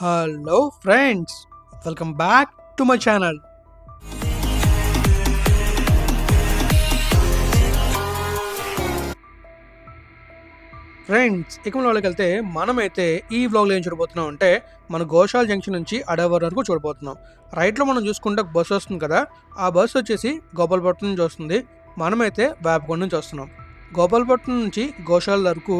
Hello friends welcome back to my channel. Friends ఇక వాళ్ళకి వెళ్తే మనమైతే ఈ వ్లాగ్లో ఏం చూడబోతున్నాం అంటే మన గోశాల జంక్షన్ నుంచి అడవర్ వరకు చూడబోతున్నాం. రైట్లో మనం చూసుకుంటే బస్సు వస్తుంది కదా ఆ బస్సు వచ్చేసి గోపాలపట్నం నుంచి వస్తుంది. మనమైతే వేపకొండ నుంచి వస్తున్నాం. గోపాలపట్నం నుంచి గోశాల వరకు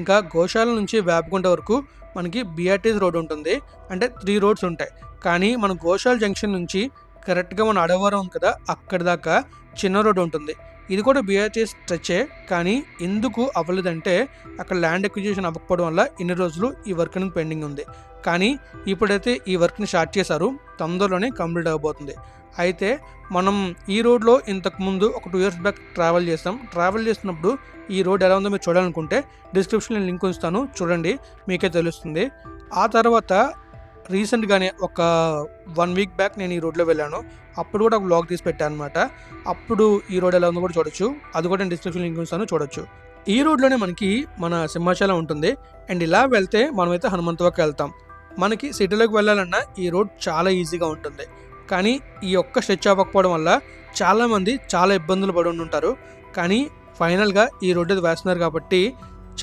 ఇంకా గోశాల నుంచి వేపకొండ వరకు మనకి బీఆర్టీస్ రోడ్ ఉంటుంది. అంటే త్రీ రోడ్స్ ఉంటాయి. కానీ మన గోశాల జంక్షన్ నుంచి కరెక్ట్గా మన అడవరం కదా అక్కడి దాకా చిన్న రోడ్ ఉంటుంది. ఇది కూడా బీఆర్టీఎస్ స్ట్రెచ్చే కానీ ఎందుకు అవ్వలేదంటే అక్కడ ల్యాండ్ ఎక్విజిషన్ అవ్వకపోవడం వల్ల ఇన్ని రోజులు ఈ వర్క్ అనేది పెండింగ్ ఉంది. కానీ ఇప్పుడైతే ఈ వర్క్ని స్టార్ట్ చేశారు తొందరలోనే కంప్లీట్ అవ్వబోతుంది. అయితే మనం ఈ రోడ్లో ఇంతకుముందు ఒక టూ ఇయర్స్ బ్యాక్ ట్రావెల్ చేస్తాం ట్రావెల్ చేసినప్పుడు ఈ రోడ్ ఎలా ఉందో మీరు చూడాలనుకుంటే డిస్క్రిప్షన్లో లింక్ ఉంచుతాను. చూడండి మీకే తెలుస్తుంది. ఆ తర్వాత రీసెంట్గానే ఒక వన్ వీక్ బ్యాక్ నేను ఈ రోడ్లో వెళ్ళాను. అప్పుడు కూడా ఒక బ్లాగ్ తీసి పెట్టాను అనమాట అప్పుడు ఈ రోడ్ ఎలా ఉందో కూడా చూడొచ్చు. అది కూడా నేను డిస్క్రిప్షన్ లింక్ ఉంచాను చూడొచ్చు. ఈ రోడ్లోనే మనకి మన సింహాచలం ఉంటుంది. అండ్ ఇలా వెళ్తే మనమైతే హనుమంతవకి వెళ్తాం. మనకి సిటీలోకి వెళ్ళాలన్నా ఈ రోడ్ చాలా ఈజీగా ఉంటుంది. కానీ ఈ ఒక్క స్ట్రెచ్ అవ్వకపోవడం వల్ల చాలామంది చాలా ఇబ్బందులు పడి ఉంటారు కానీ ఫైనల్గా ఈ రోడ్డు వేస్తున్నారు కాబట్టి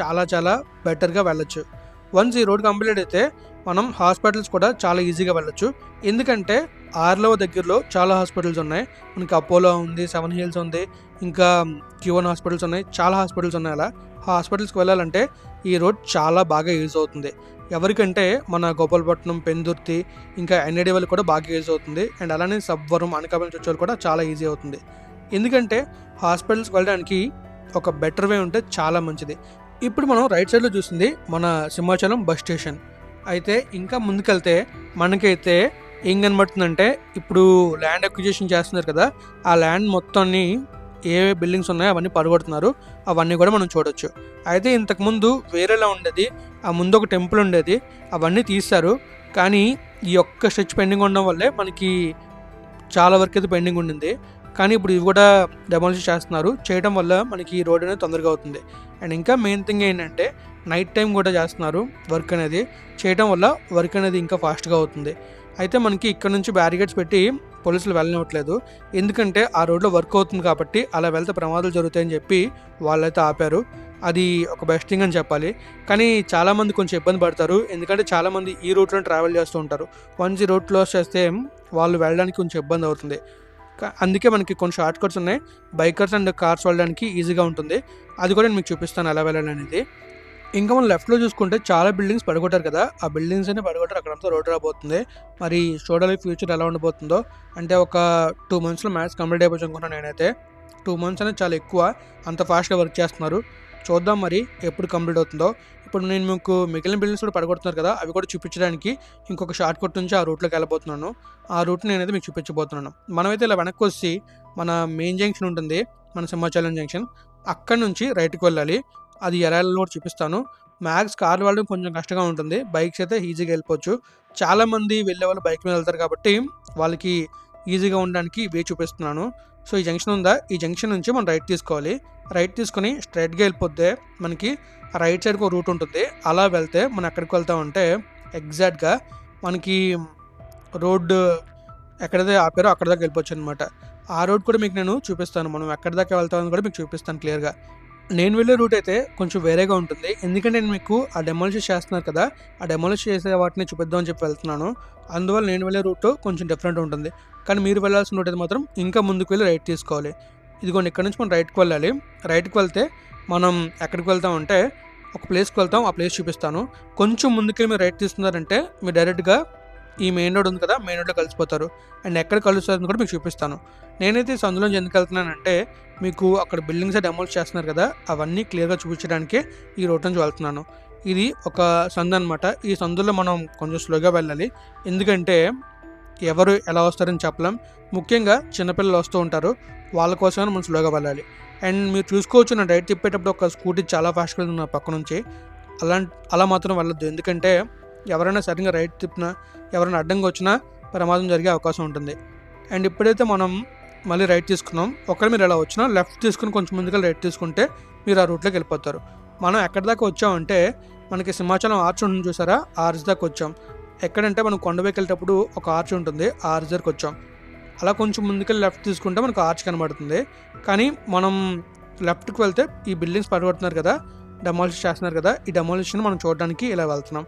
చాలా చాలా బెటర్గా వెళ్ళొచ్చు. వన్స్ ఈ రోడ్ కంప్లీట్ అయితే మనం హాస్పిటల్స్ కూడా చాలా ఈజీగా వెళ్ళొచ్చు. ఎందుకంటే ఆర్లవ దగ్గరలో చాలా హాస్పిటల్స్ ఉన్నాయి. మనకి అపోలో ఉంది సెవెన్ హిల్స్ ఉంది ఇంకా క్యూవన్ హాస్పిటల్స్ ఉన్నాయి. చాలా హాస్పిటల్స్ ఉన్నాయి అలా. హాస్పిటల్స్కి వెళ్ళాలంటే ఈ రోడ్ చాలా బాగా యూజ్ అవుతుంది. ఎవరికంటే మన గోపాలపట్నం పెందుర్తి ఇంకా ఎన్ఐడి వాళ్ళు కూడా బాగా యూజ్ అవుతుంది. అండ్ అలానే సబ్వరం అనకాపల్లి వచ్చేవాళ్ళు కూడా చాలా ఈజీ అవుతుంది. ఎందుకంటే హాస్పిటల్స్కి వెళ్ళడానికి ఒక బెటర్ వే ఉంటే చాలా మంచిది. ఇప్పుడు మనం రైట్ సైడ్లో చూసింది మన సింహాచలం బస్ స్టేషన్. అయితే ఇంకా ముందుకెళ్తే మనకైతే ఏం కనబడుతుందంటే ఇప్పుడు ల్యాండ్ అక్విజిషన్ చేస్తున్నారు కదా ఆ ల్యాండ్ మొత్తాన్ని ఏ బిల్డింగ్స్ ఉన్నాయో అవన్నీ పడగొడుతున్నారు. అవన్నీ కూడా మనం చూడొచ్చు. అయితే ఇంతకుముందు వేరేలా ఉండేది ఆ ముందు ఒక టెంపుల్ ఉండేది అవన్నీ తీస్తారు కానీ ఈ ఒక్క స్ట్రెచ్ పెండింగ్ ఉండడం వల్లే మనకి చాలా వరకు అయితే పెండింగ్ ఉండింది. కానీ ఇప్పుడు ఇవి కూడా డెమాలిష్ చేస్తున్నారు. చేయడం వల్ల మనకి ఈ రోడ్ అనేది తొందరగా అవుతుంది. అండ్ ఇంకా మెయిన్ థింగ్ ఏంటంటే నైట్ టైం కూడా చేస్తున్నారు వర్క్ అనేది. చేయడం వల్ల వర్క్ అనేది ఇంకా ఫాస్ట్గా అవుతుంది. అయితే మనకి ఇక్కడ నుంచి బ్యారికేడ్స్ పెట్టి పోలీసులు వెళ్ళనివ్వట్లేదు. ఎందుకంటే ఆ రోడ్లో వర్క్ అవుతుంది కాబట్టి అలా వెళ్తే ప్రమాదాలు జరుగుతాయని చెప్పి వాళ్ళైతే ఆపారు. అది ఒక బెస్ట్ థింగ్ అని చెప్పాలి. కానీ చాలామంది కొంచెం ఇబ్బంది పడతారు. ఎందుకంటే చాలామంది ఈ రూట్లో ట్రావెల్ చేస్తూ ఉంటారు. వన్స్ ఈ రోడ్ క్లోజ్ చేస్తే వాళ్ళు వెళ్ళడానికి కొంచెం ఇబ్బంది అవుతుంది. అందుకే మనకి కొన్ని షార్ట్ కట్స్ ఉన్నాయి. బైకర్స్ అండ్ కార్స్ వెళ్ళడానికి ఈజీగా ఉంటుంది. అది కూడా నేను మీకు చూపిస్తాను ఎలా వెళ్ళాలి అనేది. ఇంకా మనం లెఫ్ట్లో చూసుకుంటే చాలా బిల్డింగ్స్ పడగొట్టారు కదా. ఆ బిల్డింగ్స్ అన్ని పడగొట్టారు. అక్కడంతా రోడ్ రాబోతుంది. మరి చూడాలి ఫ్యూచర్ ఎలా ఉండబోతుందో. అంటే ఒక టూ మంత్స్లో మ్యాథ్స్ కంప్లీట్ అయిపోవచ్చు అనుకున్నాను నేనైతే. టూ మంత్స్ అనేది చాలా ఎక్కువ. అంత ఫాస్ట్గా వర్క్ చేస్తున్నారు. చూద్దాం మరి ఎప్పుడు కంప్లీట్ అవుతుందో. ఇప్పుడు నేను మీకు మిగిలిన బిల్డింగ్స్ కూడా పడగొడుతున్నారు కదా అవి కూడా చూపించడానికి ఇంకొక షార్ట్ కట్ నుంచి ఆ రూట్లోకి వెళ్ళబోతున్నాను. ఆ రూట్ నేనైతే మీకు చూపించబోతున్నాను. మనమైతే ఇలా వెనక్కి వచ్చి మన మెయిన్ జంక్షన్ ఉంటుంది మన సింహాచలం జంక్షన్ అక్కడ నుంచి రైట్కి వెళ్ళాలి. అది ఎలా కూడా చూపిస్తాను. మ్యాక్స్ కార్లు వెళ్ళడం కొంచెం కష్టంగా ఉంటుంది. బైక్స్ అయితే ఈజీగా వెళ్ళిపోవచ్చు. చాలామంది వెళ్ళే వాళ్ళు బైక్ మీద వెళ్తారు కాబట్టి వాళ్ళకి ఈజీగా ఉండడానికి వే చూపిస్తున్నాను. సో ఈ జంక్షన్ ఉందా? ఈ జంక్షన్ నుంచి మనం రైట్ తీసుకోవాలి. రైట్ తీసుకొని స్ట్రైట్గా వెళ్ళిపోతే మనకి రైట్ సైడ్కి ఒక రూట్ ఉంటుంది. అలా వెళ్తే మనం ఎక్కడికి వెళ్తామంటే ఎగ్జాక్ట్గా మనకి రోడ్డు ఎక్కడైతే ఆపారో అక్కడ దాకా వెళ్ళిపోవచ్చు అనమాట ఆ రోడ్ కూడా మీకు నేను చూపిస్తాను. మనం ఎక్కడి దాకా వెళ్తామని కూడా మీకు చూపిస్తాను క్లియర్గా నేను వెళ్ళే రూట్ అయితే కొంచెం వేరేగా ఉంటుంది. ఎందుకంటే నేను మీకు ఆ డెమాలిష్ చేస్తున్నారు కదా ఆ డెమాలిష్ చేసే వాటిని చూపిద్దామని చెప్పి వెళ్తున్నాను. అందువల్ల నేను వెళ్ళే రూట్ కొంచెం డిఫరెంట్ ఉంటుంది. కానీ మీరు వెళ్ళాల్సిన రూట్ అయితే మాత్రం ఇంకా ముందుకు వెళ్ళి రైట్ తీసుకోవాలి. ఇదిగోండి ఇక్కడ నుంచి మనం రైట్కి వెళ్ళాలి. రైట్కి వెళ్తే మనం ఎక్కడికి వెళ్తామంటే ఒక ప్లేస్కి వెళ్తాం. ఆ ప్లేస్ చూపిస్తాను. కొంచెం ముందుకెళ్ళి మీరు రైట్ తీసుకున్నారంటే మీరు డైరెక్ట్గా ఈ మెయిన్ రోడ్ ఉంది కదా మెయిన్ రోడ్లో కలిసిపోతారు. అండ్ ఎక్కడ కలుస్తారని కూడా మీకు చూపిస్తాను. నేనైతే ఈ సందులోంచి ఎందుకు వెళ్తున్నానంటే మీకు అక్కడ బిల్డింగ్స్ డెమోల్స్ చేస్తున్నారు కదా అవన్నీ క్లియర్గా చూపించడానికే ఈ రోడ్ నుంచి వెళ్తున్నాను. ఇది ఒక సందు అనమాట ఈ సందులో మనం కొంచెం స్లోగా వెళ్ళాలి. ఎందుకంటే ఎవరు ఎలా వస్తారని చెప్పలేం. ముఖ్యంగా చిన్నపిల్లలు వస్తూ ఉంటారు. వాళ్ళ కోసమే మనం స్లోగా వెళ్ళాలి. అండ్ మీరు చూసుకోవచ్చు నా రైట్ తిప్పేటప్పుడు ఒక స్కూటీ చాలా ఫాస్ట్గా ఉంది నా పక్క నుంచి. అలా అలా మాత్రం వెళ్ళొద్దు. ఎందుకంటే ఎవరైనా సరిగ్గా రైట్ తిప్పినా ఎవరైనా అడ్డంగా వచ్చినా ప్రమాదం జరిగే అవకాశం ఉంటుంది. అండ్ ఇప్పుడైతే మనం మళ్ళీ రైట్ తీసుకున్నాం. ఒకరు మీరు ఎలా వచ్చినా లెఫ్ట్ తీసుకుని కొంచెం ముందుగా రైట్ తీసుకుంటే మీరు ఆ రూట్లోకి వెళ్ళిపోతారు. మనం ఎక్కడి దాకా వచ్చామంటే మనకి సింహాచలం ఆర్చ్ ఉంటుంది చూసారా? ఆర్చ్ దాకా వచ్చాం. ఎక్కడంటే మనం కొండపైకి వెళ్ళేటప్పుడు ఒక ఆర్చ్ ఉంటుంది. ఆ ఆర్చ్ దగ్గరకు వచ్చాం. అలా కొంచెం ముందుకెళ్ళి లెఫ్ట్ తీసుకుంటే మనకు ఆర్చ్ కనబడుతుంది. కానీ మనం లెఫ్ట్కి వెళ్తే ఈ బిల్డింగ్స్ పడగొడుతున్నారు కదా డెమాలిష్ చేస్తున్నారు కదా ఈ డెమాలిషన్ మనం చూడడానికి ఇలా వెళ్తున్నాం.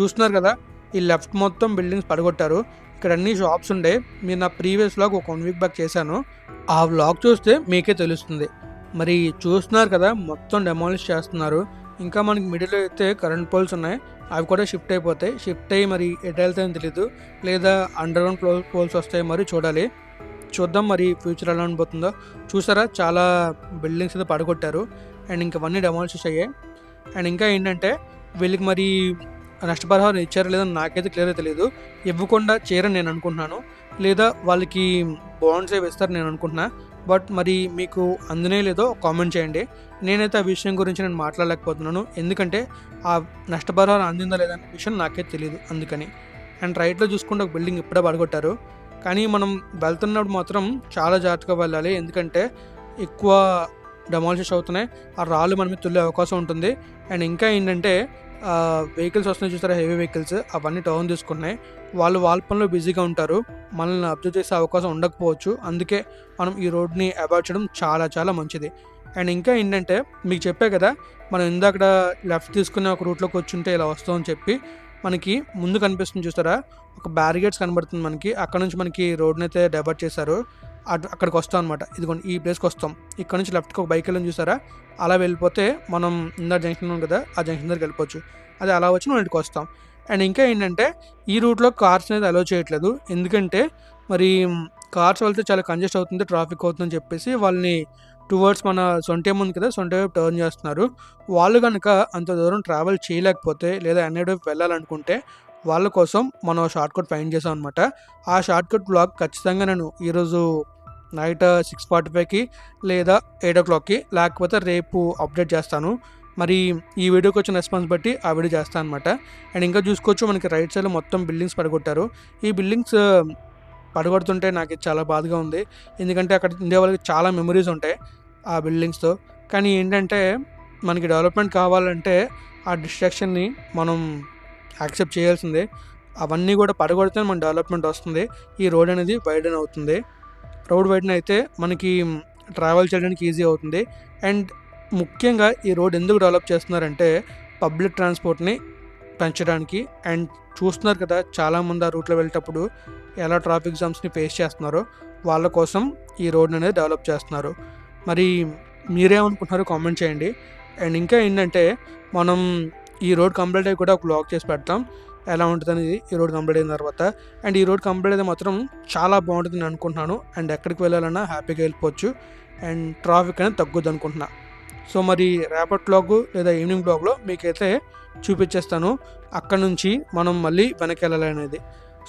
చూస్తున్నారు కదా ఈ లెఫ్ట్ మొత్తం బిల్డింగ్స్ పడగొట్టారు. ఇక్కడ అన్ని షాప్స్ ఉండే. మీరు నా ప్రీవియస్ వ్లాగ్ ఒక వన్ వీక్ బ్యాక్ చేశాను. ఆ వ్లాగ్ చూస్తే మీకే తెలుస్తుంది. మరి చూస్తున్నారు కదా మొత్తం డెమాలిష్ చేస్తున్నారు. ఇంకా మనకి మిడిల్ అయితే కరెంట్ పోల్స్ ఉన్నాయి. అవి కూడా షిఫ్ట్ అయిపోతాయి. షిఫ్ట్ అయ్యి మరి ఎటు వెళ్తాయని తెలీదు. లేదా అండర్ గ్రౌండ్ పోల్స్ వస్తాయి మరి చూడాలి. చూద్దాం మరి ఫ్యూచర్ ఎలా ఉండబోతుందో. చూసారా చాలా బిల్డింగ్స్ అయితే పడగొట్టారు. అండ్ ఇంకా అవన్నీ డెమాలిష్ అయ్యాయి. అండ్ ఇంకా ఏంటంటే వీళ్ళకి మరి నష్టపరిహారం ఇచ్చారో లేదో నాకైతే క్లియర్గా తెలియదు ఇవ్వకుండా చేయరని నేను అనుకుంటున్నాను. లేదా వాళ్ళకి బాండ్స్ ఏవి ఇస్తారని నేను అనుకుంటున్నా. బట్ మరి మీకు అందునే లేదో కామెంట్ చేయండి. నేనైతే ఆ విషయం గురించి నేను మాట్లాడలేకపోతున్నాను. ఎందుకంటే ఆ నష్టపరిహారం అందిందా లేదా అనే విషయం నాకే తెలియదు అందుకని. అండ్ రైట్లో చూసుకుంటే ఒక బిల్డింగ్ ఇప్పుడే పడగొట్టారు. కానీ మనం వెళ్తున్నప్పుడు మాత్రం చాలా జాగ్రత్తగా వెళ్ళాలి. ఎందుకంటే ఎక్కువ డెమాలిషన్స్ అవుతున్నాయి. ఆ రాళ్ళు మన మీద తుల్లే అవకాశం ఉంటుంది. అండ్ ఇంకా ఏంటంటే వెహికల్స్ వస్తున్నాయి చూస్తారా హెవీ వెహికల్స్ అవన్నీ టర్న్ తీసుకున్నాయి. వాళ్ళు వాళ్ళ పనిలో బిజీగా ఉంటారు. మనల్ని అబ్జర్వ్ చేసే అవకాశం ఉండకపోవచ్చు. అందుకే మనం ఈ రోడ్ని అవాయిడ్ చేయడం చాలా చాలా మంచిది. అండ్ ఇంకా ఏంటంటే మీకు చెప్పే కదా మనం ఇందాక లెఫ్ట్ తీసుకునే ఒక రూట్లోకి వచ్చుంటే ఇలా వస్తామని చెప్పి మనకి ముందు కనిపిస్తుంది చూస్తారా? ఒక బ్యారిగేట్స్ కనబడుతుంది మనకి. అక్కడ నుంచి మనకి రోడ్ని అయితే డైవర్ట్ చేశారు. అటు అక్కడికి వస్తాం అనమాట ఇదిగోండి ఈ ప్లేస్కి వస్తాం. ఇక్కడ నుంచి లెఫ్ట్కి ఒక బైక్ వెళ్ళని చూసారా అలా వెళ్ళిపోతే మనం ఇందా జంక్షన్ ఉంది కదా ఆ జంక్షన్ దగ్గరికి వెళ్ళిపోవచ్చు. అది అలా వచ్చి మనం ఇంటికి వస్తాం. అండ్ ఇంకా ఏంటంటే ఈ రూట్లో కార్స్ అనేది అలో చేయట్లేదు. ఎందుకంటే మరి కార్స్ వెళ్తే చాలా కంజెస్ట్ అవుతుంది ట్రాఫిక్ అవుతుందని చెప్పేసి వాళ్ళని టువర్డ్స్ మన సొంటే ఉంది కదా సొంటే వైపు టర్న్ చేస్తున్నారు. వాళ్ళు కనుక అంత దూరం ట్రావెల్ చేయలేకపోతే లేదా ఎన్ఐ వైపు వెళ్ళాలనుకుంటే వాళ్ళ కోసం మనం షార్ట్ కట్ ఫైండ్ చేసాం అనమాట ఆ షార్ట్ కట్ బ్లాగ్ ఖచ్చితంగా నేను ఈరోజు నైట్ సిక్స్ ఫార్టీ ఫైవ్కి లేదా ఎయిట్ ఓ క్లాక్కి లేకపోతే రేపు అప్డేట్ చేస్తాను. మరి ఈ వీడియోకి వచ్చిన రెస్పాన్స్ బట్టి ఆ వీడియో చేస్తాను అనమాట అండ్ ఇంకా చూసుకోవచ్చు మనకి రైట్ సైడ్లో మొత్తం బిల్డింగ్స్ పడగొట్టారు. ఈ బిల్డింగ్స్ పడగొడుతుంటే నాకు చాలా బాధగా ఉంది. ఎందుకంటే అక్కడ ఇండియా వాళ్ళకి చాలా మెమరీస్ ఉంటాయి. ఆ బిల్డింగ్స్తో కానీ ఏంటంటే మనకి డెవలప్మెంట్ కావాలంటే ఆ డిస్ట్రాక్షన్ని మనం యాక్సెప్ట్ చేయాల్సిందే. అవన్నీ కూడా పడగొడితే మన డెవలప్మెంట్ వస్తుంది. ఈ రోడ్ అనేది వైడన్ అవుతుంది. రోడ్ వైడన్ అయితే మనకి ట్రావెల్ చేయడానికి ఈజీ అవుతుంది. అండ్ ముఖ్యంగా ఈ రోడ్ ఎందుకు డెవలప్ చేస్తున్నారంటే పబ్లిక్ ట్రాన్స్పోర్ట్ని పెంచడానికి. అండ్ చూస్తున్నారు కదా చాలామంది ఆ రూట్లో వెళ్ళేటప్పుడు ఎలా ట్రాఫిక్ జామ్స్ని ఫేస్ చేస్తున్నారో వాళ్ళ కోసం ఈ రోడ్ అనేది డెవలప్ చేస్తున్నారు. మరి మీరేమనుకుంటున్నారో కామెంట్ చేయండి. అండ్ ఇంకా ఏంటంటే మనం ఈ రోడ్ కంప్లీట్ అయ్యి కూడా ఒక బ్లాగ్ చేసి పెడతాం. ఎలా ఉంటుంది ఈ రోడ్ కంప్లీట్ అయిన తర్వాత. అండ్ ఈ రోడ్ కంప్లీట్ అయితే మాత్రం చాలా బాగుంటుంది నేను అనుకుంటున్నాను. అండ్ ఎక్కడికి వెళ్ళాలన్నా హ్యాపీగా వెళ్ళిపోవచ్చు. అండ్ ట్రాఫిక్ అనేది తగ్గుద్ది అనుకుంటున్నా. సో మరి రేపటి బ్లాగ్ లేదా ఈవినింగ్ బ్లాగ్లో మీకైతే చూపించేస్తాను. అక్కడ నుంచి మనం మళ్ళీ వెనక్కి వెళ్ళాలి అనేది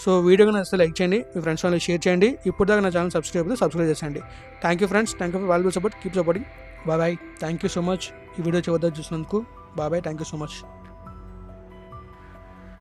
సో వీడియో కనుక నచ్చితే లైక్ చేయండి మీ ఫ్రెండ్స్ వాళ్ళని షేర్ చేయండి. ఇప్పుడు దాకా నా ఛానల్ సబ్స్క్రైబ్ అయితే సబ్స్క్రైబ్ చేసేయండి. Thank you friends thank you for valuable support keep supporting bye thank you so much ఈ వీడియో చివరి చూసినందుకు బాబాయ్ bye thank you so much